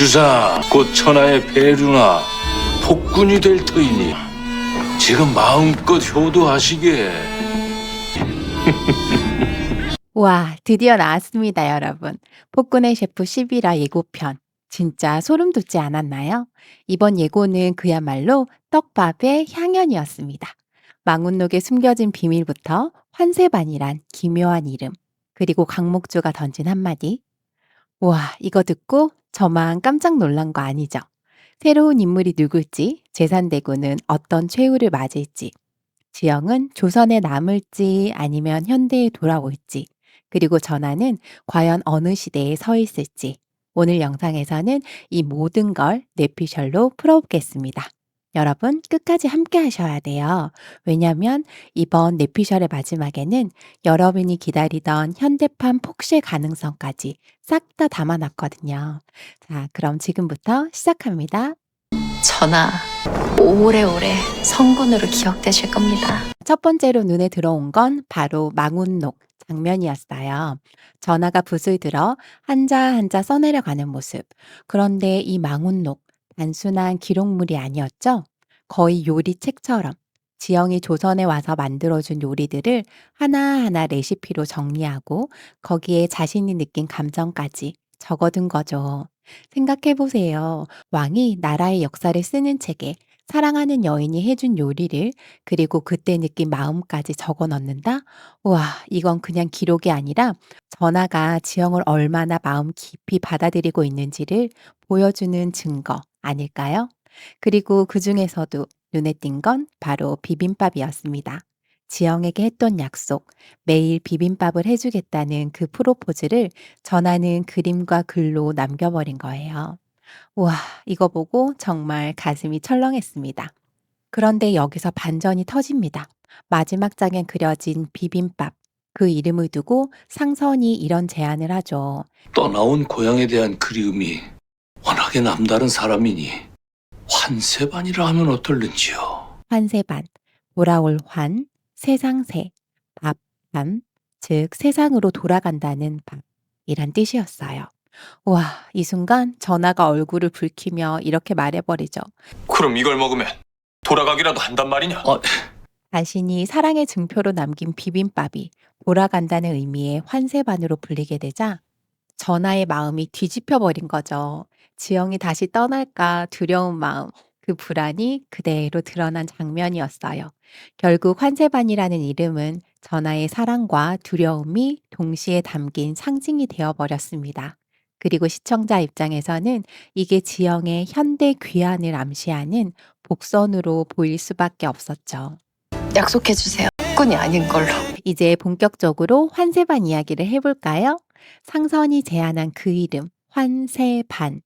주사 곧 천하의 배류나 폭군이 될 터이니 지금 마음껏 효도하시게. 와, 드디어 나왔습니다, 여러분. 폭군의 셰프 11화 예고편. 진짜 소름 돋지 않았나요? 이번 예고는 그야말로 떡밥의 향연이었습니다. 망운록에 숨겨진 비밀부터 환세반이란 기묘한 이름, 그리고 강목주가 던진 한마디. 와, 이거 듣고 저만 깜짝 놀란 거 아니죠? 새로운 인물이 누굴지, 재산대구는 어떤 최후를 맞을지, 지영은 조선에 남을지 아니면 현대에 돌아올지, 그리고 전하는 과연 어느 시대에 서 있을지 오늘 영상에서는 이 모든 걸 뇌피셜로 풀어보겠습니다. 여러분 끝까지 함께 하셔야 돼요. 왜냐면 이번 뇌피셜의 마지막에는 여러분이 기다리던 현대판 폭실 가능성까지 싹 다 담아놨거든요. 자, 그럼 지금부터 시작합니다. 전하, 오래오래 성군으로 기억되실 겁니다. 첫 번째로 눈에 들어온 건 바로 망운록 장면이었어요. 전하가 붓을 들어 한자 한자 써내려가는 모습. 그런데 이 망운록 단순한 기록물이 아니었죠? 거의 요리책처럼 지영이 조선에 와서 만들어준 요리들을 하나하나 레시피로 정리하고 거기에 자신이 느낀 감정까지 적어둔 거죠. 생각해보세요. 왕이 나라의 역사를 쓰는 책에 사랑하는 여인이 해준 요리를 그리고 그때 느낀 마음까지 적어 넣는다? 우와, 이건 그냥 기록이 아니라 전하가 지영을 얼마나 마음 깊이 받아들이고 있는지를 보여주는 증거 아닐까요? 그리고 그 중에서도 눈에 띈 건 바로 비빔밥이었습니다. 지영에게 했던 약속, 매일 비빔밥을 해주겠다는 그 프로포즈를 전하는 그림과 글로 남겨버린 거예요. 우와, 이거 보고 정말 가슴이 철렁했습니다. 그런데 여기서 반전이 터집니다. 마지막 장에 그려진 비빔밥. 그 이름을 두고 상선이 이런 제안을 하죠. 떠나온 고향에 대한 그리움이 워낙에 남다른 사람이니 환세반이라 하면 어떨는지요. 환세반, 돌아올 환, 세상새, 밥, 반, 즉 세상으로 돌아간다는 밥이란 뜻이었어요. 우와, 이 순간 전하가 얼굴을 붉히며 이렇게 말해버리죠. 그럼 이걸 먹으면 돌아가기라도 한단 말이냐? 아, 자신이 사랑의 증표로 남긴 비빔밥이 돌아간다는 의미의 환세반으로 불리게 되자 전하의 마음이 뒤집혀 버린 거죠. 지영이 다시 떠날까 두려운 마음, 그 불안이 그대로 드러난 장면이었어요. 결국 환세반이라는 이름은 전하의 사랑과 두려움이 동시에 담긴 상징이 되어 버렸습니다. 그리고 시청자 입장에서는 이게 지영의 현대 귀환을 암시하는 복선으로 보일 수밖에 없었죠. 약속해주세요. 국군이 아닌 걸로. 이제 본격적으로 환세반 이야기를 해볼까요? 상선이 제안한 그 이름, 환세반.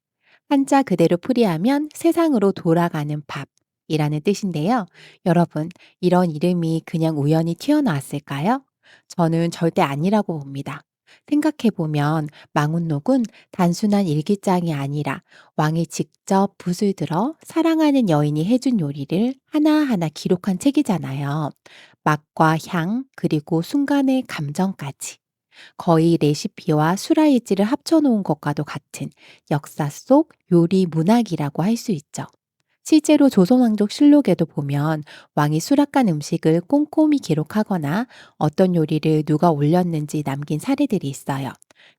한자 그대로 풀이하면 세상으로 돌아가는 밥이라는 뜻인데요. 여러분, 이런 이름이 그냥 우연히 튀어나왔을까요? 저는 절대 아니라고 봅니다. 생각해보면 망운록은 단순한 일기장이 아니라 왕이 직접 붓을 들어 사랑하는 여인이 해준 요리를 하나하나 기록한 책이잖아요. 맛과 향, 그리고 순간의 감정까지. 거의 레시피와 수라일지를 합쳐놓은 것과도 같은 역사 속 요리 문학이라고 할 수 있죠. 실제로 조선왕족 실록에도 보면 왕이 수락한 음식을 꼼꼼히 기록하거나 어떤 요리를 누가 올렸는지 남긴 사례들이 있어요.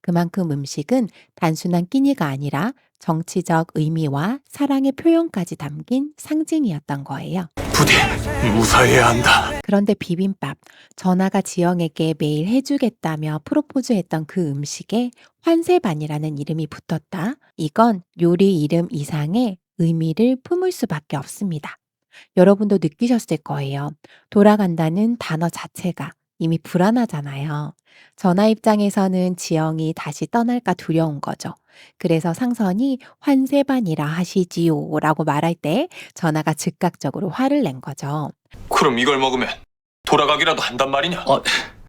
그만큼 음식은 단순한 끼니가 아니라 정치적 의미와 사랑의 표현까지 담긴 상징이었던 거예요. 부디 무사해야 한다. 그런데 비빔밥, 전하가 지영에게 매일 해주겠다며 프로포즈했던 그 음식에 환세반이라는 이름이 붙었다. 이건 요리 이름 이상의 의미를 품을 수밖에 없습니다. 여러분도 느끼셨을 거예요. 돌아간다는 단어 자체가 이미 불안하잖아요. 전하 입장에서는 지영이 다시 떠날까 두려운 거죠. 그래서 상선이 환세반이라 하시지요 라고 말할 때 전하가 즉각적으로 화를 낸 거죠. 그럼 이걸 먹으면 돌아가기라도 한단 말이냐? 아,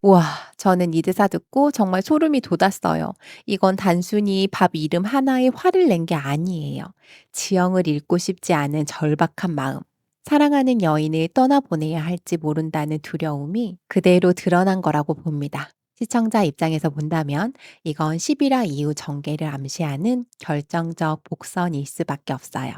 우와, 저는 이 대사 듣고 정말 소름이 돋았어요. 이건 단순히 밥 이름 하나에 화를 낸 게 아니에요. 지영을 잃고 싶지 않은 절박한 마음. 사랑하는 여인을 떠나보내야 할지 모른다는 두려움이 그대로 드러난 거라고 봅니다. 시청자 입장에서 본다면 이건 11화 이후 전개를 암시하는 결정적 복선일 수밖에 없어요.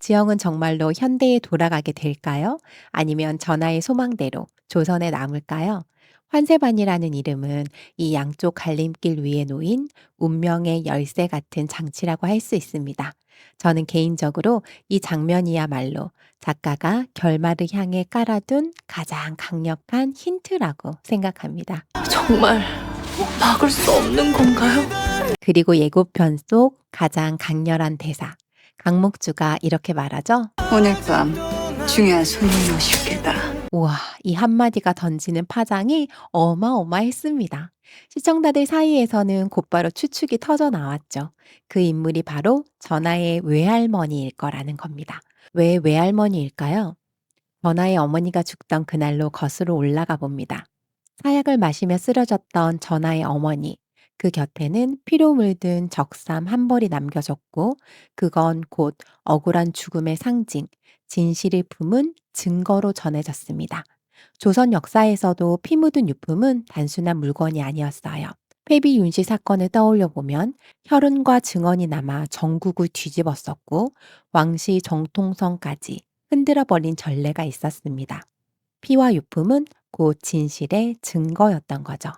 지영은 정말로 현대에 돌아가게 될까요? 아니면 전하의 소망대로 조선에 남을까요? 환세반이라는 이름은 이 양쪽 갈림길 위에 놓인 운명의 열쇠 같은 장치라고 할 수 있습니다. 저는 개인적으로 이 장면이야말로 작가가 결말을 향해 깔아둔 가장 강력한 힌트라고 생각합니다. 정말 막을 수 없는 건가요? 그리고 예고편 속 가장 강렬한 대사. 강목주가 이렇게 말하죠. 오늘 밤 중요한 손님이 오실 게다. 우와, 이 한마디가 던지는 파장이 어마어마했습니다. 시청자들 사이에서는 곧바로 추측이 터져 나왔죠. 그 인물이 바로 전하의 외할머니일 거라는 겁니다. 왜 외할머니일까요? 전하의 어머니가 죽던 그날로 거슬러 올라가 봅니다. 사약을 마시며 쓰러졌던 전하의 어머니. 그 곁에는 피로 물든 적삼 한 벌이 남겨졌고, 그건 곧 억울한 죽음의 상징, 진실을 품은 증거로 전해졌습니다. 조선 역사에서도 피 묻은 유품은 단순한 물건이 아니었어요. 폐비 윤씨 사건을 떠올려 보면 혈흔과 증언이 남아 전국을 뒤집었었고 왕실 정통성까지 흔들어 버린 전례가 있었습니다. 피와 유품은 곧 진실의 증거였던 거죠.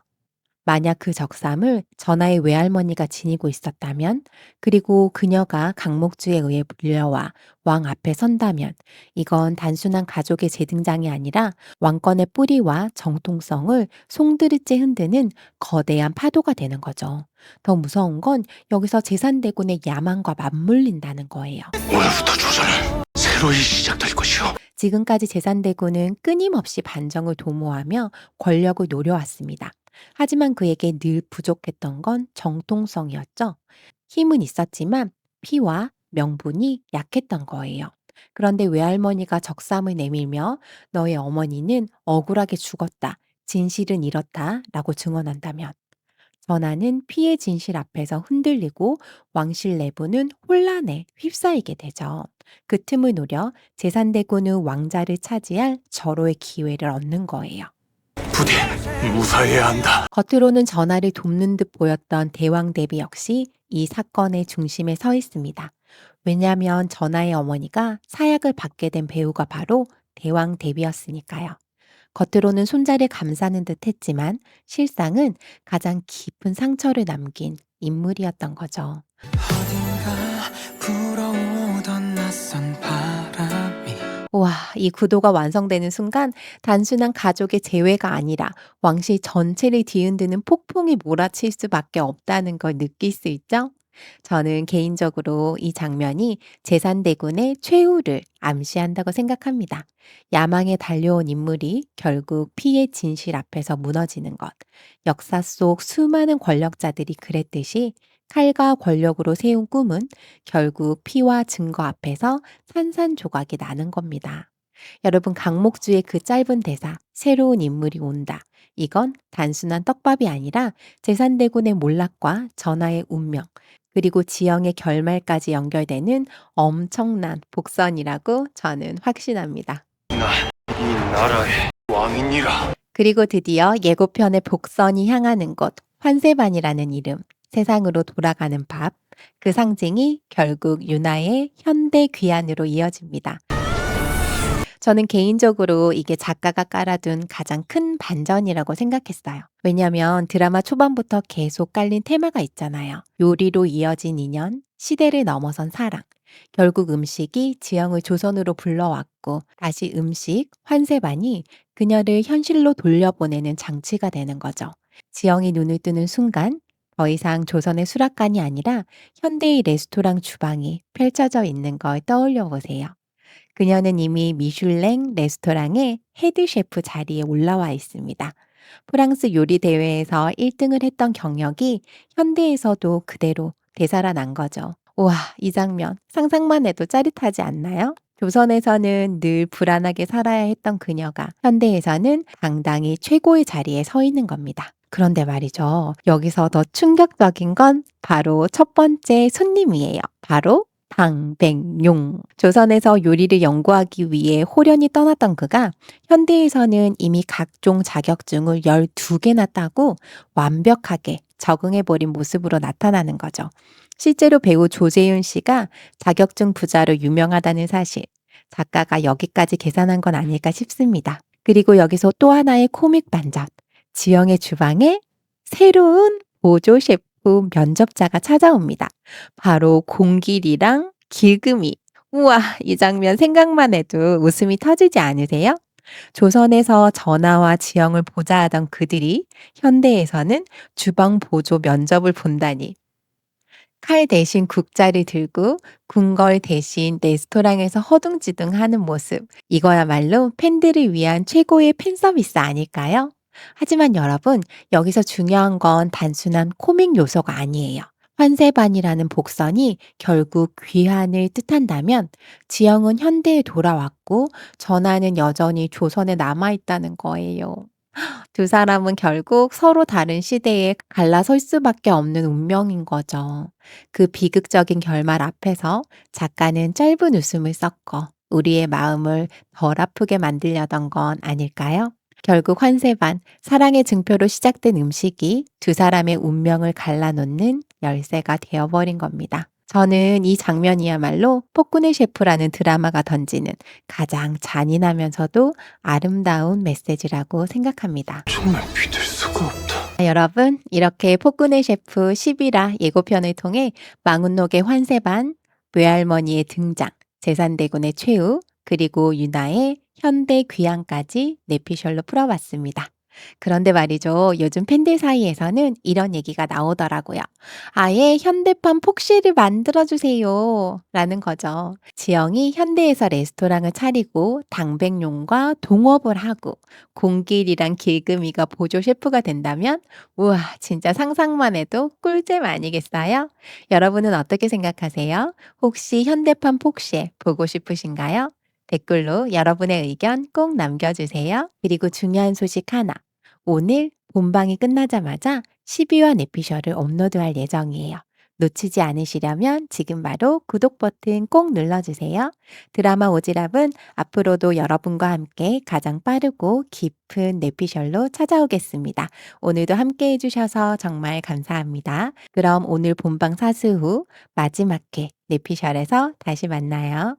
만약 그 적삼을 전하의 외할머니가 지니고 있었다면, 그리고 그녀가 강목주에 의해 불려와 왕 앞에 선다면, 이건 단순한 가족의 재등장이 아니라 왕권의 뿌리와 정통성을 송두리째 흔드는 거대한 파도가 되는 거죠. 더 무서운 건 여기서 재산대군의 야망과 맞물린다는 거예요. 오늘부터 조선은 새로이 시작될 것이오. 지금까지 재산대군은 끊임없이 반정을 도모하며 권력을 노려왔습니다. 하지만 그에게 늘 부족했던 건 정통성이었죠. 힘은 있었지만 피와 명분이 약했던 거예요. 그런데 외할머니가 적삼을 내밀며 너의 어머니는 억울하게 죽었다. 진실은 이렇다. 라고 증언한다면 전하는 피의 진실 앞에서 흔들리고 왕실 내부는 혼란에 휩싸이게 되죠. 그 틈을 노려 재산대군의 왕자를 차지할 절호의 기회를 얻는 거예요. 부디 무사해야 한다. 겉으로는 전하를 돕는 듯 보였던 대왕 대비 역시 이 사건의 중심에 서 있습니다. 왜냐하면 전하의 어머니가 사약을 받게 된 배우가 바로 대왕 대비였으니까요. 겉으로는 손자를 감싸는 듯 했지만 실상은 가장 깊은 상처를 남긴 인물이었던 거죠. 와, 이 구도가 완성되는 순간 단순한 가족의 재회가 아니라 왕실 전체를 뒤흔드는 폭풍이 몰아칠 수밖에 없다는 걸 느낄 수 있죠? 저는 개인적으로 이 장면이 재산대군의 최후를 암시한다고 생각합니다. 야망에 달려온 인물이 결국 피의 진실 앞에서 무너지는 것. 역사 속 수많은 권력자들이 그랬듯이 칼과 권력으로 세운 꿈은 결국 피와 증거 앞에서 산산조각이 나는 겁니다. 여러분, 강목주의 그 짧은 대사, 새로운 인물이 온다. 이건 단순한 떡밥이 아니라 재산대군의 몰락과 전하의 운명, 그리고 지영의 결말까지 연결되는 엄청난 복선이라고 저는 확신합니다. 이 나라의 왕이니라. 그리고 드디어 예고편의 복선이 향하는 곳, 환세반이라는 이름, 세상으로 돌아가는 밥, 그 상징이 결국 윤하의 현대 귀환으로 이어집니다. 저는 개인적으로 이게 작가가 깔아둔 가장 큰 반전이라고 생각했어요. 왜냐면 드라마 초반부터 계속 깔린 테마가 있잖아요. 요리로 이어진 인연, 시대를 넘어선 사랑. 결국 음식이 지영을 조선으로 불러왔고 다시 음식, 환세반이 그녀를 현실로 돌려보내는 장치가 되는 거죠. 지영이 눈을 뜨는 순간 더 이상 조선의 수락관이 아니라 현대의 레스토랑 주방이 펼쳐져 있는 걸 떠올려 보세요. 그녀는 이미 미슐랭 레스토랑의 헤드 셰프 자리에 올라와 있습니다. 프랑스 요리 대회에서 1등을 했던 경력이 현대에서도 그대로 되살아난 거죠. 우와, 이 장면 상상만 해도 짜릿하지 않나요? 조선에서는 늘 불안하게 살아야 했던 그녀가 현대에서는 당당히 최고의 자리에 서 있는 겁니다. 그런데 말이죠. 여기서 더 충격적인 건 바로 첫 번째 손님이에요. 바로 당백용. 조선에서 요리를 연구하기 위해 호련히 떠났던 그가 현대에서는 이미 각종 자격증을 12개나 따고 완벽하게 적응해버린 모습으로 나타나는 거죠. 실제로 배우 조재윤 씨가 자격증 부자로 유명하다는 사실, 작가가 여기까지 계산한 건 아닐까 싶습니다. 그리고 여기서 또 하나의 코믹 반전. 지영의 주방에 새로운 보조 셰프 면접자가 찾아옵니다. 바로 공길이랑 길금이. 우와, 이 장면 생각만 해도 웃음이 터지지 않으세요? 조선에서 전하와 지영을 보좌하던 그들이 현대에서는 주방 보조 면접을 본다니. 칼 대신 국자를 들고 궁궐 대신 레스토랑에서 허둥지둥 하는 모습. 이거야말로 팬들을 위한 최고의 팬 서비스 아닐까요? 하지만 여러분, 여기서 중요한 건 단순한 코믹 요소가 아니에요. 환세반이라는 복선이 결국 귀환을 뜻한다면 지영은 현대에 돌아왔고 전하는 여전히 조선에 남아있다는 거예요. 두 사람은 결국 서로 다른 시대에 갈라설 수밖에 없는 운명인 거죠. 그 비극적인 결말 앞에서 작가는 짧은 웃음을 섞어 우리의 마음을 덜 아프게 만들려던 건 아닐까요? 결국 환세반, 사랑의 증표로 시작된 음식이 두 사람의 운명을 갈라놓는 열쇠가 되어버린 겁니다. 저는 이 장면이야말로 폭군의 셰프라는 드라마가 던지는 가장 잔인하면서도 아름다운 메시지라고 생각합니다. 정말 믿을 수가 없다. 여러분, 이렇게 폭군의 셰프 11화 예고편을 통해 망운록의 환세반, 외할머니의 등장, 재산대군의 최후, 그리고 유나의 현대 귀향까지 내피셜로 풀어봤습니다. 그런데 말이죠. 요즘 팬들 사이에서는 이런 얘기가 나오더라고요. 아예 현대판 폭시를 만들어주세요. 라는 거죠. 지영이 현대에서 레스토랑을 차리고 당백용과 동업을 하고 공길이랑 길금이가 보조 셰프가 된다면 우와 진짜 상상만 해도 꿀잼 아니겠어요? 여러분은 어떻게 생각하세요? 혹시 현대판 폭시 보고 싶으신가요? 댓글로 여러분의 의견 꼭 남겨주세요. 그리고 중요한 소식 하나. 오늘 본방이 끝나자마자 12화 내피셜을 업로드할 예정이에요. 놓치지 않으시려면 지금 바로 구독 버튼 꼭 눌러주세요. 드라마 오지랖은 앞으로도 여러분과 함께 가장 빠르고 깊은 내피셜로 찾아오겠습니다. 오늘도 함께 해주셔서 정말 감사합니다. 그럼 오늘 본방 사수 후 마지막 회 내피셜에서 다시 만나요.